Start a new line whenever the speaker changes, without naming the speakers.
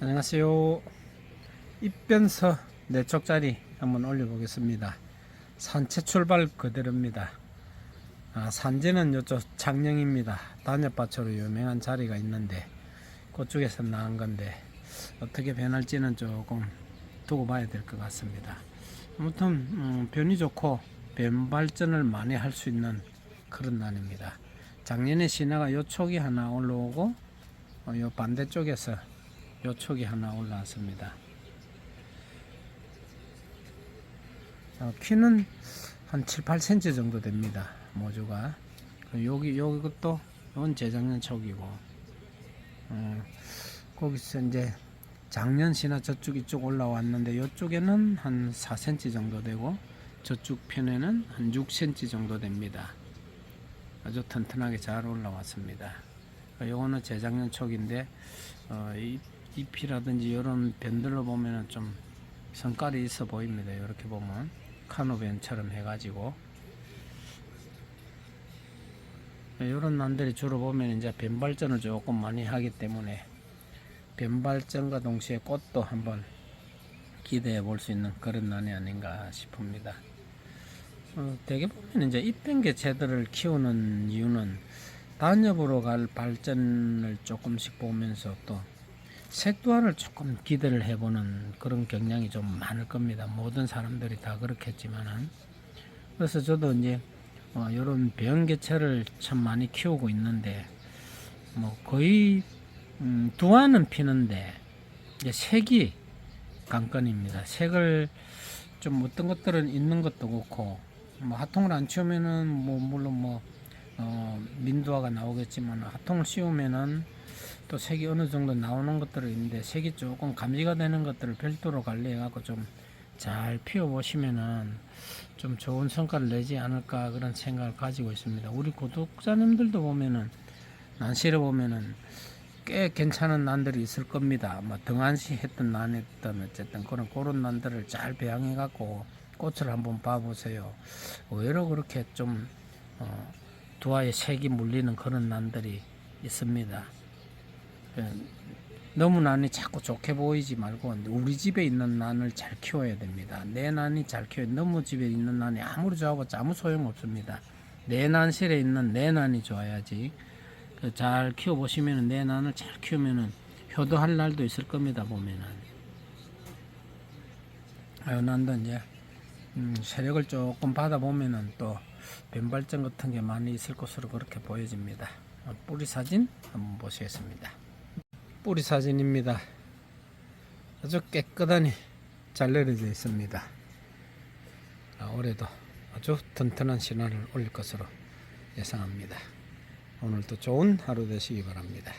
안녕하세요. 입변서 네 쪽짜리 한번 올려보겠습니다. 산채 출발 그대로입니다. 아, 산지는 이쪽 장령입니다. 단엽밭으로 유명한 자리가 있는데 그쪽에서 나온 건데 어떻게 변할지는 조금 두고 봐야 될 것 같습니다. 아무튼 음, 변이 좋고 변 발전을 많이 할 수 있는 그런 날입니다. 작년에 신화가 요 촉이 하나 올라오고 어, 요 반대쪽에서 요 촉이 하나 올라왔습니다. 어, 키는 한 7, 8cm 정도 됩니다. 모주가. 그 여기, 여기것도, 이건 재작년 촉이고, 어, 거기서 이제 작년 시나 저쪽 이쪽 올라왔는데, 이쪽에는 한 4cm 정도 되고, 저쪽 편에는 한 6cm 정도 됩니다. 아주 튼튼하게 잘 올라왔습니다. 어, 요거는 재작년 촉인데, 어, 이, 잎이라든지 이런 변들로 보면은 좀 성깔이 있어 보입니다. 이렇게 보면 카노벤처럼 해가지고 이런 난들이 주로 보면 이제 변발전을 조금 많이 하기 때문에 변발전과 동시에 꽃도 한번 기대해 볼 수 있는 그런 난이 아닌가 싶습니다. 어, 대개 보면 이제 잎변 개체들을 키우는 이유는 단엽으로 갈 발전을 조금씩 보면서 또 색도화를 조금 기대를 해보는 그런 경향이 좀 많을 겁니다. 모든 사람들이 다 그렇겠지만은 그래서 저도 이제 어, 이런 배연 개체를 참 많이 키우고 있는데 뭐 거의 음, 두화는 피는데 이제 색이 관건입니다. 색을 좀 어떤 것들은 있는 것도 그렇고 뭐 하통을 안 치우면은 뭐 물론 뭐 어, 민두화가 나오겠지만 하통을 씌우면은 또 색이 어느 정도 나오는 것들이 있는데 색이 조금 감지가 되는 것들을 별도로 관리해 갖고 좀 잘 피워 보시면은 좀 좋은 성과를 내지 않을까 그런 생각을 가지고 있습니다. 우리 구독자님들도 보면은 난시를 보면은 꽤 괜찮은 난들이 있을 겁니다. 뭐 등한시 했던 난 했던 어쨌든 그런 그런 난들을 잘 배양해 갖고 꽃을 한번 봐보세요. 의외로 그렇게 좀 어, 두아의 색이 물리는 그런 난들이 있습니다. 예, 너무 난이 자꾸 좋게 보이지 말고 우리 집에 있는 난을 잘 키워야 됩니다. 내 난이 잘 키워 너무 집에 있는 난이 아무리 좋아봤자 아무 소용 없습니다. 내 난실에 있는 내 난이 좋아야지. 그잘 키워 보시면은 내 난을 잘 키우면은 효도할 날도 있을 겁니다. 보면은 아, 난도 이제 음, 세력을 조금 받아 보면은 또 변발점 같은 게 많이 있을 것으로 그렇게 보여집니다. 어, 뿌리 사진 한번 보시겠습니다. 뿌리 사진입니다. 아주 깨끗하니 잘 내려져 있습니다. 아, 올해도 아주 튼튼한 신화를 올릴 것으로 예상합니다. 오늘도 좋은 하루 되시기 바랍니다.